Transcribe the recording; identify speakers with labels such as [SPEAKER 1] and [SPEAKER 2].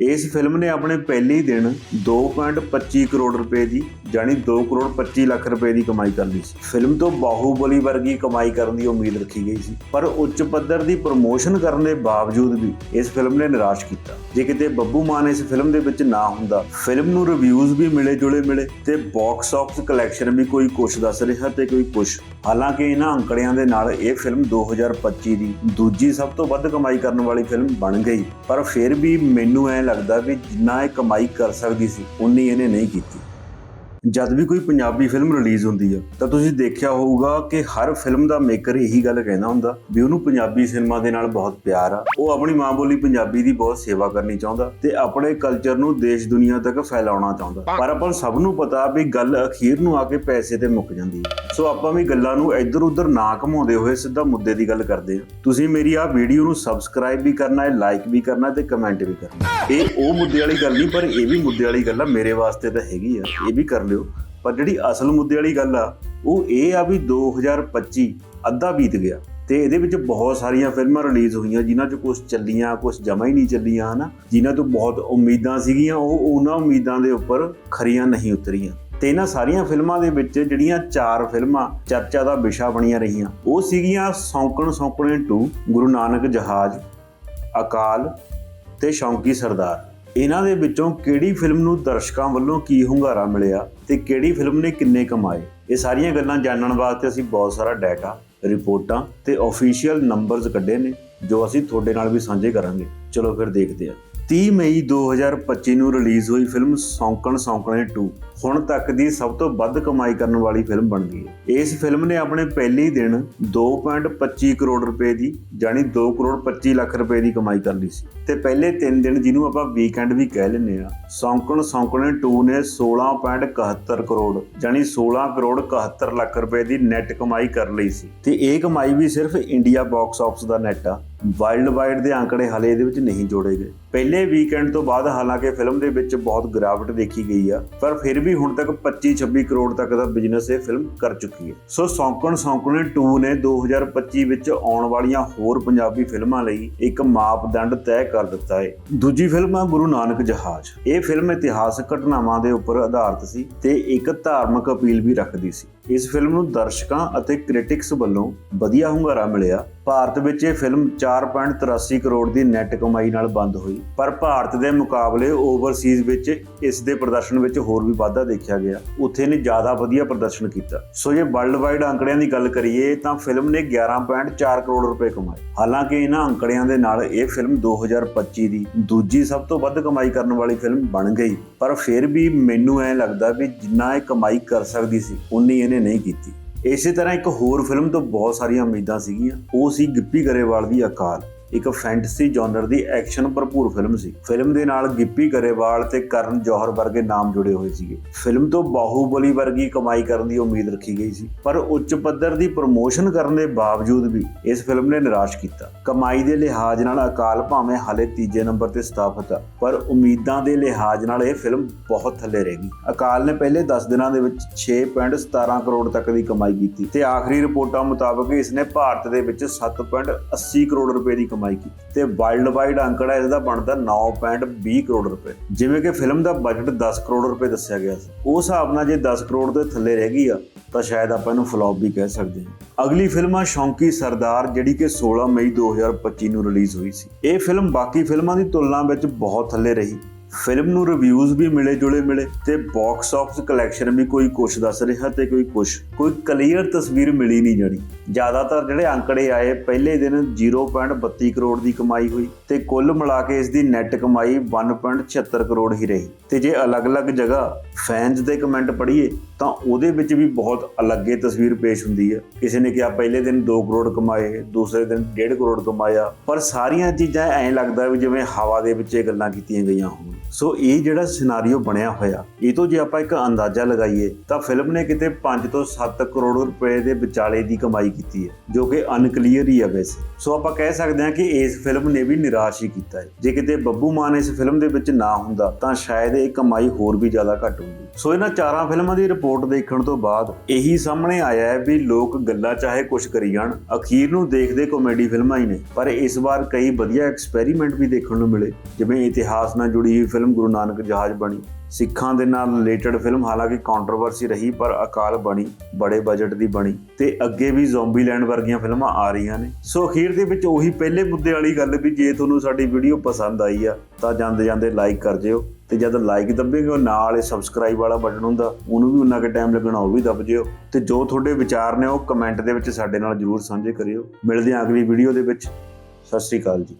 [SPEAKER 1] ਇਸ ਫਿਲਮ ਨੇ ਆਪਣੇ ਪਹਿਲੇ ਹੀ ਦਿਨ 2.25 ਕਰੋੜ ਰੁਪਏ ਦੀ ਜਾਨੀ 2 ਕਰੋੜ 25 ਲੱਖ ਰੁਪਏ ਦੀ ਕਮਾਈ ਕਰ ਲਈ ਸੀ। ਫਿਲਮ ਤੋਂ ਬਾਹੂਬਲੀ ਵਰਗੀ ਕਮਾਈ ਕਰਨ ਦੀ ਉਮੀਦ ਰੱਖੀ ਗਈ ਸੀ। ਪਰ ਉੱਚ ਪੱਧਰ ਦੀ ਪ੍ਰਮੋਸ਼ਨ ਕਰਨ ਦੇ ਬਾਵਜੂਦ ਵੀ ਇਸ ਫਿਲਮ ਨੇ ਨਿਰਾਸ਼ ਕੀਤਾ। ਜੇ ਕਿਤੇ ਬੱਬੂ ਮਾਨ ਇਸ ਫਿਲਮ ਦੇ ਵਿੱਚ ਨਾ ਹੁੰਦਾ ਫਿਲਮ ਨੂੰ ਰਿਵਿਊਜ਼ ਵੀ ਮਿਲੇ ਜੁਲੇ ਮਿਲੇ ਤੇ ਬਾਕਸ ਆਫਿਸ ਕਲੈਕਸ਼ਨ ਵੀ ਕੋਈ ਕੁਛ ਦੱਸ ਰਿਹਾ ਤੇ ਕੋਈ ਕੁਛ। ਹਾਲਾਂਕਿ ਇਹਨਾਂ ਅੰਕੜਿਆਂ ਦੇ ਨਾਲ ਇਹ ਫਿਲਮ 2025 ਦੀ ਦੂਜੀ ਸਭ ਤੋਂ ਵੱਧ ਕਮਾਈ ਕਰਨ ਵਾਲੀ ਫਿਲਮ ਬਣ ਗਈ। ਪਰ ਫਿਰ ਵੀ ਮੈਨੂੰ ਐ ਲੱਗਦਾ ਵੀ ਜਿੰਨਾ ਇਹ ਕਮਾਈ ਕਰ ਸਕਦੀ ਸੀ ਉਨੀ ਇਹਨੇ ਨਹੀਂ ਕੀਤੀ। ਜਦ ਵੀ ਕੋਈ ਪੰਜਾਬੀ ਫਿਲਮ ਰਿਲੀਜ਼ ਹੁੰਦੀ ਆ, ਤਾਂ ਤੁਸੀਂ ਦੇਖਿਆ ਹੋਊਗਾ ਕਿ ਹਰ ਫਿਲਮ ਦਾ ਮੇਕਰ ਇਹੀ ਗੱਲ ਕਹਿੰਦਾ ਹੁੰਦਾ ਵੀ ਉਹਨੂੰ ਪੰਜਾਬੀ ਸਿਨੇਮਾ ਦੇ ਨਾਲ ਬਹੁਤ ਪਿਆਰ ਆ। ਉਹ ਆਪਣੀ ਮਾਂ ਬੋਲੀ ਪੰਜਾਬੀ ਦੀ ਬਹੁਤ ਸੇਵਾ ਕਰਨੀ ਚਾਹੁੰਦਾ ਤੇ ਆਪਣੇ ਕਲਚਰ ਨੂੰ ਦੇਸ਼ ਦੁਨੀਆ ਤੱਕ ਫੈਲਾਉਣਾ ਚਾਹੁੰਦਾ। ਪਰ ਆਪਾਂ ਸਭ ਨੂੰ ਪਤਾ ਵੀ ਗੱਲ ਅਖੀਰ ਨੂੰ ਆ ਕੇ ਪੈਸੇ ਤੇ ਮੁੱਕ ਜਾਂਦੀ ਹੈ ਸੋ ਆਪਾਂ ਵੀ ਗੱਲਾਂ ਨੂੰ ਇੱਧਰ ਉੱਧਰ ਨਾ ਘਮਾਉਂਦੇ ਹੋਏ ਸਿੱਧਾ ਮੁੱਦੇ ਦੀ ਗੱਲ ਕਰਦੇ ਹਾਂ ਤੁਸੀਂ ਮੇਰੀ ਆਹ ਵੀਡੀਓ ਨੂੰ ਸਬਸਕ੍ਰਾਈਬ ਵੀ ਕਰਨਾ ਹੈ ਲਾਈਕ ਵੀ ਕਰਨਾ ਹੈ ਤੇ ਕਮੈਂਟ ਵੀ ਕਰਨਾ ਇਹ ਉਹ ਮੁੱਦੇ ਵਾਲੀ ਗੱਲ ਨਹੀਂ, ਪਰ ਇਹ ਵੀ ਮੁੱਦੇ ਵਾਲੀ ਗੱਲ ਆ ਮੇਰੇ ਵਾਸਤੇ ਤਾਂ ਹੈਗੀ ਆ। ਇਹ ਵੀ ਕਰਨਾ ਲਿਓ। ਪਰ ਜਿਹੜੀ ਅਸਲ ਮੁੱਦੇ ਵਾਲੀ ਗੱਲ ਆ, ਉਹ ਇਹ ਆ ਵੀ 2025 ਅੱਧਾ ਬੀਤ ਗਿਆ ਤੇ ਇਹਦੇ ਵਿੱਚ ਬਹੁਤ ਸਾਰੀਆਂ ਫਿਲਮਾਂ ਰਿਲੀਜ਼ ਹੋਈਆਂ ਜਿਨ੍ਹਾਂ 'ਚ ਕੁਝ ਚੱਲੀਆਂ ਕੁਝ ਜਮਾ ਹੀ ਨਹੀਂ ਚੱਲੀਆਂ, ਹਨਾ? ਜਿਨ੍ਹਾਂ ਤੋਂ ਬਹੁਤ ਉਮੀਦਾਂ ਸੀਗੀਆਂ, ਉਹ ਉਹਨਾਂ ਉਮੀਦਾਂ ਦੇ ਉੱਪਰ ਖਰੀਆਂ ਨਹੀਂ ਉਤਰੀਆਂ। ਤੇ ਇਹਨਾਂ ਸਾਰੀਆਂ ਫਿਲਮਾਂ ਦੇ ਵਿੱਚ ਜਿਹੜੀਆਂ ਚਾਰ ਫਿਲਮਾਂ ਚਰਚਾ ਦਾ ਵਿਸ਼ਾ ਬਣੀਆਂ ਰਹੀਆਂ, ਉਹ ਸੀਗੀਆਂ ਸੌਂਕਣ ਸੌਂਕਣੇ 2 ਗੁਰੂ ਨਾਨਕ ਜਹਾਜ਼, ਅਕਾਲ ਤੇ ਸ਼ੌਂਕੀ ਸਰਦਾਰ। ਇਹਨਾਂ ਦੇ ਵਿੱਚੋਂ ਕਿਹੜੀ ਫਿਲਮ ਨੂੰ ਦਰਸ਼ਕਾਂ ਵੱਲੋਂ ਕੀ ਹੁੰਗਾਰਾ ਮਿਲਿਆ ਤੇ ਕਿਹੜੀ ਫਿਲਮ ਨੇ ਕਿੰਨੇ ਕਮਾਏ? ਇਹ ਸਾਰੀਆਂ ਗੱਲਾਂ ਜਾਣਨ ਵਾਸਤੇ ਅਸੀਂ ਬਹੁਤ ਸਾਰਾ ਡਾਟਾ ਰਿਪੋਰਟਾਂ ਤੇ ਅਫੀਸ਼ੀਅਲ ਨੰਬਰਸ ਕੱਢੇ ਨੇ, ਜੋ ਅਸੀਂ ਤੁਹਾਡੇ ਨਾਲ ਵੀ ਸਾਂਝੇ ਕਰਾਂਗੇ। ਚਲੋ ਫਿਰ ਦੇਖਦੇ ਹਾਂ। 30 ਮਈ 2025 ਨੂੰ ਰਿਲੀਜ਼ ਹੋਈ ਫਿਲਮ ਸੌਂਕਣ ਸੌਂਕਣੇ 2 ਹੁਣ ਤੱਕ ਦੀ ਸਭ ਤੋਂ ਵੱਧ ਕਮਾਈ ਕਰਨ ਵਾਲੀ ਫਿਲਮ ਬਣ ਗਈ ਹੈ। ਇਸ ਫਿਲਮ ਨੇ ਆਪਣੇ ਪਹਿਲੇ ਹੀ ਦਿਨ 2.25 ਕਰੋੜ ਰੁਪਏ ਦੀ ਜਾਨੀ 2 ਕਰੋੜ 25 ਲੱਖ ਰੁਪਏ ਦੀ ਕਮਾਈ ਕਰ ਲਈ ਸੀ। ਤੇ ਪਹਿਲੇ 3 ਦਿਨ ਜਿਹਨੂੰ ਆਪਾਂ ਵੀਕਐਂਡ ਵੀ ਕਹਿ ਲੈਂਦੇ ਆ ਸੌਂਕਣ ਸੌਂਕਣੇ 2 ਨੇ 16.71 ਕਰੋੜ ਜਾਨੀ 16 ਕਰੋੜ 71 ਲੱਖ ਰੁਪਏ ਦੀ ਨੈਟ ਕਮਾਈ ਕਰ ਲਈ ਸੀ। ਤੇ ਇਹ ਕਮਾਈ ਵੀ ਸਿਰਫ ਇੰਡੀਆ ਬਾਕਸ ਆਫਿਸ ਦਾ ਨੈਟ ਆ। ਵਰਲਡ ਵਾਈਡ ਦੇ ਅੰਕੜੇ ਹਾਲੇ ਇਹਦੇ ਵਿੱਚ ਨਹੀਂ ਜੋੜੇ ਗਏ। ਪਹਿਲੇ ਵੀਕਐਂਡ ਤੋਂ ਬਾਅਦ ਹਾਲਾਂਕਿ ਫਿਲਮ ਦੇ ਵਿੱਚ ਬਹੁਤ ਗਿਰਾਵਟ ਦੇਖੀ ਗਈ ਆ, ਪਰ ਫਿਰ ਵੀ ਹੁਣ ਤੱਕ 25-26 ਕਰੋੜ ਤੱਕ ਦਾ ਬਿਜ਼ਨਸ ਇਹ ਫਿਲਮ ਕਰ ਚੁੱਕੀ ਹੈ। ਸੋ ਸੌਂਕਣ ਸੌਂਕਣੇ 2 ਨੇ 2025 ਵਿੱਚ ਆਉਣ ਵਾਲੀਆਂ ਹੋਰ ਪੰਜਾਬੀ ਫਿਲਮਾਂ ਲਈ ਇੱਕ ਮਾਪਦੰਡ ਤੈਅ ਕਰ ਦਿੱਤਾ ਹੈ। ਦੂਜੀ ਫਿਲਮ ਆ ਗੁਰੂ ਨਾਨਕ ਜਹਾਜ਼। ਇਹ ਫਿਲਮ ਇਤਿਹਾਸਕ ਘਟਨਾਵਾਂ ਦੇ ਉੱਪਰ ਆਧਾਰਿਤ ਸੀ ਤੇ ਇੱਕ ਧਾਰਮਿਕ ਅਪੀਲ ਵੀ ਰੱਖਦੀ ਸੀ। ਇਸ ਫਿਲਮ ਨੂੰ ਦਰਸ਼ਕਾਂ ਅਤੇ ਕ੍ਰਿਟਿਕਸ ਵੱਲੋਂ ਵਧੀਆ ਹੁੰਗਾਰਾ ਮਿਲਿਆ। ਭਾਰਤ ਵਿੱਚ ਇਹ ਫਿਲਮ 4.83 ਕਰੋੜ ਦੀ ਨੈਟ ਕਮਾਈ ਨਾਲ ਬੰਦ ਹੋਈ। ਪਰ ਭਾਰਤ ਦੇ ਮੁਕਾਬਲੇ ਓਵਰਸੀਜ਼ ਵਿੱਚ ਇਸ ਦੇ ਪ੍ਰਦਰਸ਼ਨ ਵਿੱਚ ਹੋਰ ਵੀ ਵਾਧਾ ਦੇਖਿਆ ਗਿਆ। ਉੱਥੇ ਨੇ ਜ਼ਿਆਦਾ ਵਧੀਆ ਪ੍ਰਦਰਸ਼ਨ ਕੀਤਾ। ਸੋ ਜੇ ਵਰਲਡ ਵਾਈਡ ਅੰਕੜਿਆਂ ਦੀ ਗੱਲ ਕਰੀਏ, ਤਾਂ ਫਿਲਮ ਨੇ 11.4 ਕਰੋੜ ਰੁਪਏ ਕਮਾਏ। ਹਾਲਾਂਕਿ ਇਹਨਾਂ ਅੰਕੜਿਆਂ ਦੇ ਨਾਲ ਇਹ ਫਿਲਮ 2025 ਦੀ ਦੂਜੀ ਸਭ ਤੋਂ ਵੱਧ ਕਮਾਈ ਕਰਨ ਵਾਲੀ ਫਿਲਮ ਬਣ ਗਈ। ਪਰ ਫਿਰ ਵੀ ਮੈਨੂੰ ਐ ਲੱਗਦਾ ਵੀ ਜਿੰਨਾ ਇਹ ਕਮਾਈ ਕਰ ਸਕਦੀ ਸੀ, ਉਨੀ ਇਹਨੇ ਨਹੀਂ ਕੀਤੀ। ਇਸੇ ਤਰ੍ਹਾਂ ਇੱਕ ਹੋਰ ਫਿਲਮ ਤੋਂ ਬਹੁਤ ਸਾਰੀਆਂ ਉਮੀਦਾਂ ਸੀਗੀਆਂ, ਉਹ ਸੀ ਗਿੱਪੀ ਗਰੇਵਾਲ ਦੀ ਅਕਾਲ। ਇੱਕ ਫੈਂਟਸੀ ਜਨਰ ਦੀ ਐਕਸ਼ਨ ਭਰਪੂਰ ਫਿਲਮ ਸੀ। ਫਿਲਮ ਦੇ ਨਾਲ ਗਿੱਪੀ ਗਰੇਵਾਲ ਤੇ ਕਰਨ ਜੌਹਰ ਵਰਗੇ ਨਾਮ ਜੁੜੇ ਹੋਏ ਸੀਗੇ। ਫਿਲਮ ਤੋਂ ਬਾਹੂਬਲੀ ਵਰਗੀ ਕਮਾਈ ਕਰਨ ਦੀ ਉਮੀਦ ਰੱਖੀ ਗਈ ਸੀ। ਪਰ ਉੱਚ ਪੱਧਰ ਦੀ ਪ੍ਰਮੋਸ਼ਨ ਕਰਨ ਦੇ ਬਾਵਜੂਦ ਵੀ ਇਸ ਫਿਲਮ ਨੇ ਨਿਰਾਸ਼ ਕੀਤਾ। ਕਮਾਈ ਦੇ ਲਿਹਾਜ਼ ਨਾਲ ਅਕਾਲ ਭਾਵੇਂ ਹਾਲੇ ਤੀਜੇ ਨੰਬਰ ਤੇ ਸਥਾਪਿਤ ਆ, ਪਰ ਉਮੀਦਾਂ ਦੇ ਲਿਹਾਜ਼ ਨਾਲ ਇਹ ਫਿਲਮ ਬਹੁਤ ਥੱਲੇ ਰਹਿ ਗਈ। ਅਕਾਲ ਨੇ ਪਹਿਲੇ 10 ਦਿਨਾਂ ਦੇ ਵਿੱਚ 6.17 ਕਰੋੜ ਤੱਕ ਦੀ ਕਮਾਈ ਕੀਤੀ ਤੇ ਆਖਰੀ ਰਿਪੋਰਟਾਂ ਮੁਤਾਬਕ ਇਸ ਨੇ ਭਾਰਤ ਦੇ ਵਿੱਚ 7.80 ਕਰੋੜ ਰੁਪਏ ਦੀ ਕਮਾਈ ਕੀਤੀ ਤੇ ਵਰਲਡ ਵਾਈਡ ਅੰਕੜਾ ਇਸ ਦਾ ਬਣਦਾ 9.20 ਕਰੋੜ ਰੁਪਏ। ਜਿਵੇਂ ਕਿ ਫਿਲਮ ਦਾ ਬਜਟ 10 ਕਰੋੜ ਰੁਪਏ ਦੱਸਿਆ ਗਿਆ ਸੀ। ਉਸ ਹਿਸਾਬ ਨਾਲ ਜੇ 10 ਕਰੋੜ ਦੇ ਥੱਲੇ ਰਹਿ ਗਈ ਆ, ਤਾਂ ਸ਼ਾਇਦ ਆਪਾਂ ਇਹਨੂੰ ਫਲॉप ਵੀ ਕਹਿ ਸਕਦੇ ਹਾਂ। ਅਗਲੀ ਫਿਲਮ ਆ ਸ਼ੌਂਕੀ ਸਰਦਾਰ, ਜਿਹੜੀ ਕਿ 16 ਮਈ 2025 ਨੂੰ ਰਿਲੀਜ਼ ਹੋਈ ਸੀ। ਇਹ ਫਿਲਮ ਬਾਕੀ ਫਿਲਮਾਂ ਦੀ ਤੁਲਨਾ ਵਿੱਚ ਬਹੁਤ ਥੱਲੇ ਰਹੀ। ਫਿਲਮ ਨੂੰ ਰਿਵਿਊਜ਼ ਵੀ ਮਿਲੇ ਜੁਲੇ ਮਿਲੇ ਤੇ ਬਾਕਸ ਆਫਿਸ ਕਲੈਕਸ਼ਨ ਵੀ ਕੋਈ ਕੁਛ ਦੱਸ ਰਿਹਾ ਤੇ ਕੋਈ ਕੁਛ, ਕੋਈ ਕਲੀਅਰ ਤਸਵੀਰ ਮਿਲੀ ਨਹੀਂ ਜਣੀ ਜ਼ਿਆਦਾਤਰ ਜਿਹੜੇ ਅੰਕੜੇ ਆਏ, ਪਹਿਲੇ ਦਿਨ 0.32 ਕਰੋੜ ਦੀ ਕਮਾਈ ਹੋਈ ਤੇ ਕੁੱਲ ਮਿਲਾ ਕੇ ਇਸ ਦੀ ਨੈਟ ਕਮਾਈ 1.76 ਕਰੋੜ ਹੀ ਰਹੀ। ਤੇ ਜੇ ਅਲੱਗ-ਅਲੱਗ ਜਗ੍ਹਾ ਫੈਨਸ ਦੇ ਕਮੈਂਟ ਪੜ੍ਹੀਏ ਤਾਂ ਉਹਦੇ ਵਿੱਚ ਵੀ ਬਹੁਤ ਅਲੱਗੇ ਤਸਵੀਰ ਪੇਸ਼ ਹੁੰਦੀ ਹੈ। ਕਿਸੇ ਨੇ ਕਿਹਾ ਪਹਿਲੇ ਦਿਨ 2 ਕਰੋੜ ਕਮਾਏ, ਦੂਸਰੇ ਦਿਨ 1.5 ਕਰੋੜ ਕਮਾਇਆ। ਪਰ ਸਾਰੀਆਂ ਚੀਜ਼ਾਂ ਐਂ ਲੱਗਦਾ ਵੀ ਜਿਵੇਂ ਹਵਾ ਦੇ ਵਿੱਚ ਇਹ ਗੱਲਾਂ ਕੀਤੀਆਂ ਗਈਆਂ ਹੋਣ। ਸੋ ਇਹ ਜਿਹੜਾ ਸਿਨਾਰੀਓ ਬਣਿਆ ਹੋਇਆ, ਇਹ ਤੋਂ ਜੇ ਆਪਾਂ ਇੱਕ ਅੰਦਾਜ਼ਾ ਲਗਾਈਏ, ਤਾਂ ਫਿਲਮ ਨੇ ਕਿਤੇ 5 ਤੋਂ 7 ਕਰੋੜ ਰੁਪਏ ਦੇ ਵਿਚਾਲੇ ਦੀ ਕਮਾਈ ਕੀਤੀ ਹੈ, ਜੋ ਕਿ ਅਨਕਲੀਅਰ ਹੀ ਹੈ ਵੈਸੇ। ਸੋ ਆਪਾਂ ਕਹਿ ਸਕਦੇ ਹਾਂ ਕਿ ਇਸ ਫਿਲਮ ਨੇ ਵੀ ਨਿਰਾਸ਼ ਹੀ ਕੀਤਾ ਹੈ। ਜੇ ਕਿਤੇ ਬੱਬੂ ਮਾਨ ਇਸ ਫਿਲਮ ਦੇ ਵਿੱਚ ਨਾ ਹੁੰਦਾ, ਤਾਂ ਸ਼ਾਇਦ ਇਹ ਕਮਾਈ ਹੋਰ ਵੀ ਜ਼ਿਆਦਾ ਘੱਟ ਹੁੰਦੀ। ਸੋ ਇਹਨਾਂ ਚਾਰਾਂ ਫਿਲਮਾਂ ਦੀ ਰਿਪੋਰਟ ਦੇਖਣ ਤੋਂ ਬਾਅਦ ਇਹੀ ਸਾਹਮਣੇ ਆਇਆ ਹੈ ਵੀ ਲੋਕ ਗੱਲਾਂ ਚਾਹੇ ਕੁਝ ਕਰੀ ਜਾਣ, ਅਖੀਰ ਨੂੰ ਦੇਖਦੇ ਕਾਮੇਡੀ ਫਿਲਮਾਂ ਹੀ ਨੇ। ਪਰ ਇਸ ਵਾਰ ਕਈ ਵਧੀਆ ਐਕਸਪੈਰੀਮੈਂਟ ਵੀ ਦੇਖਣ ਨੂੰ ਮਿਲੇ, ਜਿਵੇਂ ਇਤਿਹਾਸ ਨਾਲ ਜੁੜੀ ਹੋਈ ਫਿਲਮ ਗੁਰੂ ਨਾਨਕ ਜਹਾਜ਼ ਬਣੀ। ਸਿੱਖਾਂ ਦੇ ਨਾਲ ਰਿਲੇਟਡ ਫਿਲਮ ਹਾਲਾਂਕਿ ਕੰਟਰੋਵਰਸੀ ਰਹੀ, ਪਰ ਅਕਾਲ ਬਣੀ, ਬੜੇ ਬਜਟ ਦੀ ਬਣੀ ਤੇ ਅੱਗੇ ਵੀ ਜ਼ੋਂਬੀਲੈਂਡ ਵਰਗੀਆਂ ਫਿਲਮਾਂ ਆ ਰਹੀਆਂ ਨੇ। ਸੋ ਅਖੀਰ ਦੇ ਵਿੱਚ ਉਹੀ ਪਹਿਲੇ ਮੁੱਦੇ ਵਾਲੀ ਗੱਲ ਵੀ ਜੇ ਤੁਹਾਨੂੰ ਸਾਡੀ ਵੀਡੀਓ ਪਸੰਦ ਆਈ ਆ, ਤਾਂ ਜਾਂਦੇ ਜਾਂਦੇ ਲਾਈਕ ਕਰ ਜਿਓ ਤੇ ਜਦ ਲਾਈਕ ਦੱਬੇਗੇ, ਉਹ ਨਾਲ ਇਹ ਸਬਸਕ੍ਰਾਈਬ ਵਾਲਾ ਬਟਨ ਹੁੰਦਾ, ਉਹਨੂੰ ਵੀ ਉਨਾ ਕੁ ਟਾਈਮ ਲੱਗਣਾ, ਉਹ ਵੀ ਦੱਬ ਜਿਓ। ਤੇ ਜੋ ਤੁਹਾਡੇ ਵਿਚਾਰ ਨੇ, ਉਹ ਕਮੈਂਟ ਦੇ ਵਿੱਚ ਸਾਡੇ ਨਾਲ ਜਰੂਰ ਸਾਂਝੇ ਕਰਿਓ। ਮਿਲਦੇ ਹਾਂ ਅਗਲੀ ਵੀਡੀਓ ਦੇ ਵਿੱਚ। ਸਤਿ ਸ਼੍ਰੀ ਅਕਾਲ ਜੀ।